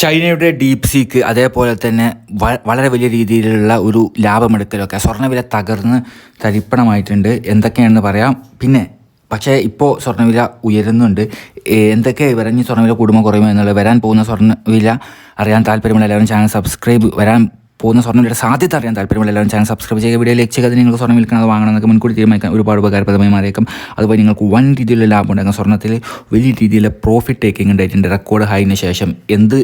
ചൈനയുടെ deep seek അതേപോലെ തന്നെ വളരെ വലിയ രീതിയിലുള്ള ഒരു ലാഭമെടുക്കലൊക്കെ സ്വർണവില തകർന്ന് തരിപ്പണമായിട്ടുണ്ട്. എന്തൊക്കെയാണെന്ന് പറയാം. പിന്നെ പക്ഷേ ഇപ്പോൾ സ്വർണവില ഉയരുന്നുണ്ട്. എന്തൊക്കെ വിറഞ്ഞ് സ്വർണവില കൂടുമോ കുറയുമോ എന്നുള്ളത് വരാൻ പോകുന്ന സ്വർണവില അറിയാൻ താല്പര്യമുള്ള എല്ലാവരും ചാനൽ സബ്സ്ക്രൈബ് വരാൻ പോകുന്ന സ്വർണവിലയുടെ സാധ്യത അറിയാൻ താല്പര്യമുള്ള എല്ലാവരും ചാനൽ സബ്സ്ക്രൈബ് ചെയ്യുക. വീഡിയോ ലൈക്ക് ചെയ്യുക നിങ്ങൾക്ക് സ്വർണം വിൽക്കണം അത് വാങ്ങണം എന്നൊക്കെ മുൻകൂട്ടി തീരുമാനിക്കാൻ ഒരുപാട് ഉപകാരപ്രദമായി മാറിയേക്കും. അതുപോലെ നിങ്ങൾക്ക് വൻ രീതിയിലുള്ള ലാഭം ഉണ്ടാകും സ്വർണത്തിൽ വലിയ രീതിയിലുള്ള പ്രോഫിറ്റ് ടേക്കിംഗ് ഉണ്ടായിട്ടുണ്ട്. റെക്കോർഡ് ഹൈന് ശേഷം എന്ത്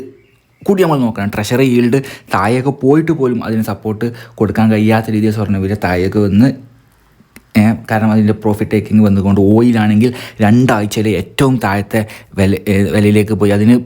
കൂടി നമ്മൾ നോക്കണം. ട്രഷറി ഈൽഡ് താഴേക്ക് പോയിട്ട് പോലും അതിന് സപ്പോർട്ട് കൊടുക്കാൻ കഴിയാത്ത രീതിയിൽ സ്വർണവില താഴേക്ക് വന്ന് കാരണം അതിന്റെ പ്രോഫിറ്റ് ടേക്കിംഗ് വന്നുകൊണ്ട് ഓയിലാണെങ്കിൽ രണ്ടാഴ്ചയിലെ ഏറ്റവും താഴത്തെ വില വിലയിലേക്ക് പോയി. അതിന്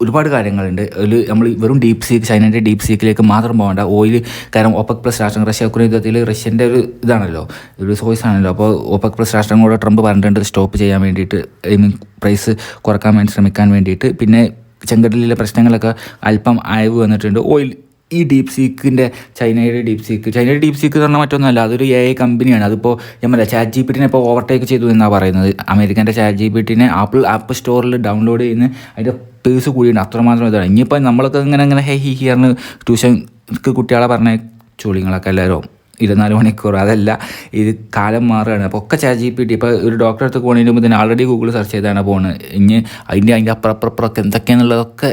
ഒരുപാട് കാര്യങ്ങളുണ്ട്. അതിൽ നമ്മൾ വെറും ഡീപ് സീക്ക് ചൈനയുടെ ഡീപ് സീക്കിലേക്ക് മാത്രം പോകേണ്ട. ഓയിൽ കാരണം ഒപ്പക് പ്ലസ് രാഷ്ട്രം റഷ്യ ഉക്രൈൻ യുദ്ധത്തിൽ റഷ്യന്റെ ഒരു ഇതാണല്ലോ ഒരു സോഴ്സ് ആണല്ലോ. അപ്പോൾ ഒപ്പക് പ്ലസ് രാഷ്ട്രങ്ങളോട് ട്രംപ് പറഞ്ഞിട്ടുണ്ട് സ്റ്റോപ്പ് ചെയ്യാൻ വേണ്ടിയിട്ട് ഐ മീൻ പ്രൈസ് കുറയ്ക്കാൻ വേണ്ടി ശ്രമിക്കാൻ വേണ്ടിയിട്ട്. പിന്നെ ചെങ്കടലിലെ പ്രശ്നങ്ങളൊക്കെ അല്പം അയവ് വന്നിട്ടുണ്ട്. ഓയിൽ ഈ ഡീപ് സീക്കിന്റെ ചൈനയുടെ ഡീപ് സീക്ക് ചൈനയുടെ ഡീപ് സീക്ക് എന്ന് പറഞ്ഞാൽ മറ്റൊന്നുമല്ല അതൊരു എ ഐ കമ്പനിയാണ്. അതിപ്പോൾ ഞാൻ പറയാം ചാറ്റ് ജി പി ടിനെ ഇപ്പോൾ ഓവർടേക്ക് ചെയ്തു എന്നാണ് പറയുന്നത്. അമേരിക്കന്റെ ചാറ്റ് ജി പി ടിനെ ആപ്പിൾ ആപ്പ് സ്റ്റോറിൽ ഡൗൺലോഡ് ചെയ്യുന്ന അതിന്റെ പേഴ്സ് കൂടിയുണ്ട്. അത്രമാത്രം ഇതാണ്. ഇനിയിപ്പോൾ നമ്മളൊക്കെ ഇങ്ങനെ ഇങ്ങനെ ഹേ ഹി ഹിയറിന് ട്യൂഷൻക്ക് കുട്ടികളെ പറഞ്ഞ ചോളിങ്ങളൊക്കെ എല്ലാവരും ഇരുപത്തിനാല് മണിക്കൂർ. അതല്ല ഇത് കാലം മാറുകയാണ്. അപ്പോൾ ഒക്കെ ചാറ്റ് ജി പി ടി ഇപ്പോൾ ഒരു ഡോക്ടറെ അടുത്ത് പോകുന്നതിന് മുമ്പ് തന്നെ ആൾറെഡി ഗൂഗിൾ സെർച്ച് ചെയ്താണ് പോകുന്നത് ഇനി അതിന്റെ അതിന്റെ അപ്പുറപ്പുറപ്പുറമൊക്കെ അപ്പുറം എന്തൊക്കെയാണെന്നുള്ളതൊക്കെ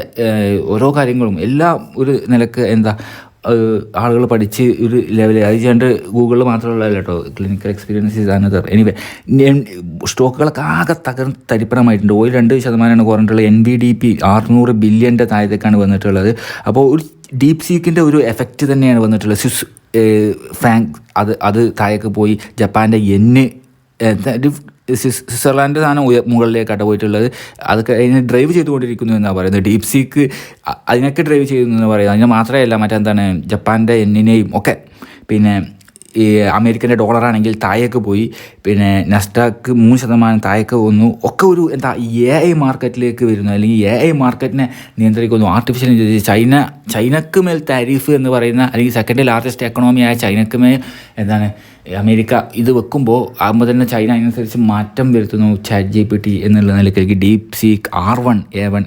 ഓരോ കാര്യങ്ങളും. എല്ലാം ഒരു നിലയ്ക്ക് എന്താ ആളുകൾ പഠിച്ച് ഒരു ലെവലിൽ അത് ചെയ്യാണ്ട് ഗൂഗിളിൽ മാത്രമുള്ള കേട്ടോ ക്ലിനിക്കൽ എക്സ്പീരിയൻസ് ഇതാണ് എനിവേ സ്റ്റോക്കുകളൊക്കെ ആകെ തകർന്ന് തരിപ്പണമായിട്ടുണ്ട്. ഓയിൽ രണ്ട് ശതമാനമാണ് കുറഞ്ഞിട്ടുള്ളത്. എൻ ബി ഡി പി അറുന്നൂറ് ബില്യന്റെ താഴത്തേക്കാണ് വന്നിട്ടുള്ളത്. അപ്പോൾ ഒരു ഡീപ് സീക്കിന്റെ ഒരു എഫക്റ്റ് തന്നെയാണ് വന്നിട്ടുള്ളത്. സ്വിസ് ഫാങ് അത് അത് താഴേക്ക് പോയി ജപ്പാന്റെ എന്ന് സ്വിറ്റ്സർലാൻഡ് സാധനം ഉയ മുകളിലേക്കാട്ട് പോയിട്ടുള്ളത്. അതൊക്കെ അതിനെ ഡ്രൈവ് ചെയ്തുകൊണ്ടിരിക്കുന്നു എന്നാണ് പറയുന്നത്. ഡീപ് സീക്ക് അതിനൊക്കെ ഡ്രൈവ് ചെയ്യുന്നു എന്ന് പറയുന്നത്. അതിന് മാത്രമല്ല മറ്റെന്താണ്? ജപ്പാന്റെ എന്നിനെയും ഒക്കെ. പിന്നെ ഈ അമേരിക്കന്റെ ഡോളറാണെങ്കിൽ താഴേക്ക് പോയി. പിന്നെ നെസ്റ്റാക്ക് മൂന്ന് ശതമാനം താഴേക്ക് വന്നു. ഒക്കെ ഒരു എന്താ എ ഐ മാർക്കറ്റിലേക്ക് വരുന്നു. അല്ലെങ്കിൽ എ ഐ മാർക്കറ്റിനെ നിയന്ത്രിക്കുന്നു. ആർട്ടിഫിഷ്യൽ ഇന്റലിജൻസ് ചൈന ചൈനക്ക് മേൽ താരിഫ് എന്ന് പറയുന്ന അല്ലെങ്കിൽ സെക്കൻഡ് ലാർജസ്റ്റ് എക്കണോമിയായ ചൈനക്ക് മേൽ എന്താണ് അമേരിക്ക ഇത് വെക്കുമ്പോൾ ആകുമ്പോൾ തന്നെ ചൈന അതിനനുസരിച്ച് മാറ്റം വരുത്തുന്നു. ചാറ്റ് ജി പി ടി എന്നുള്ള നിലയ്ക്ക് DeepSeek R one A one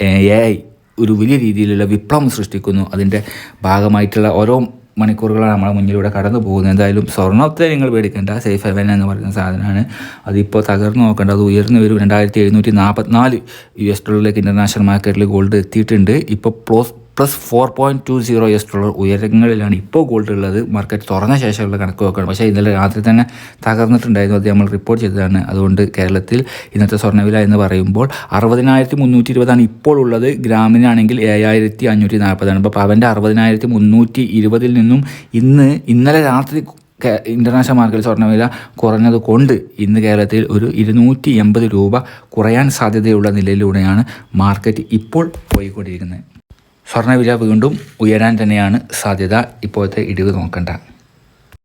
A I ഒരു വലിയ രീതിയിലുള്ള വിപ്ലവം സൃഷ്ടിക്കുന്നു. അതിന്റെ ഭാഗമായിട്ടുള്ള ഓരോ മണിക്കൂറുകളാണ് നമ്മളെ മുന്നിലൂടെ കടന്നു പോകുന്നത്. എന്തായാലും സ്വർണത്തെ നിങ്ങൾ പേടിക്കേണ്ട സേഫ് ഹെവൻ എന്ന് പറയുന്ന സാധനമാണ്. അതിപ്പോൾ തകർന്നു നോക്കേണ്ട അത് ഉയർന്നു വരും. രണ്ടായിരത്തി എഴുന്നൂറ്റി നാൽപ്പത്തിനാല് യു എസ് ഡോളറിലേക്ക് ഇന്റർനാഷണൽ മാർക്കറ്റിൽ ഗോൾഡ് എത്തിയിട്ടുണ്ട്. ഇപ്പോൾ plus plus four point two zero S dollar ഉയരങ്ങളിലാണ് ഇപ്പോൾ ഗോൾഡ് ഉള്ളത്. മാർക്കറ്റ് തുറന്ന ശേഷമുള്ള കണക്ക് നോക്കണം പക്ഷേ ഇന്നലെ രാത്രി തന്നെ തകർന്നിട്ടുണ്ടായിരുന്നു. അത് നമ്മൾ റിപ്പോർട്ട് ചെയ്തതാണ്. അതുകൊണ്ട് കേരളത്തിൽ ഇന്നത്തെ സ്വർണവില എന്ന് പറയുമ്പോൾ അറുപതിനായിരത്തി മുന്നൂറ്റി ഇരുപതാണ് ഇപ്പോൾ ഉള്ളത്. ഗ്രാമിനാണെങ്കിൽ ഏഴായിരത്തി അഞ്ഞൂറ്റി നാൽപ്പതാണ് അപ്പോൾ പവന്റെ അറുപതിനായിരത്തി മുന്നൂറ്റി ഇരുപതിൽ നിന്നും ഇന്ന് ഇന്നലെ രാത്രി ഇന്റർനാഷണൽ മാർക്കറ്റിൽ സ്വർണവില കുറഞ്ഞത് കൊണ്ട് ഇന്ന് കേരളത്തിൽ ഒരു ഇരുന്നൂറ്റി എൺപത് രൂപ കുറയാൻ സാധ്യതയുള്ള നിലയിലൂടെയാണ് മാർക്കറ്റ് ഇപ്പോൾ പോയിക്കൊണ്ടിരിക്കുന്നത്. സ്വർണവില വീണ്ടും ഉയരാൻ തന്നെയാണ് സാധ്യത. ഇപ്പോഴത്തെ ഇടിവ് നോക്കണ്ട.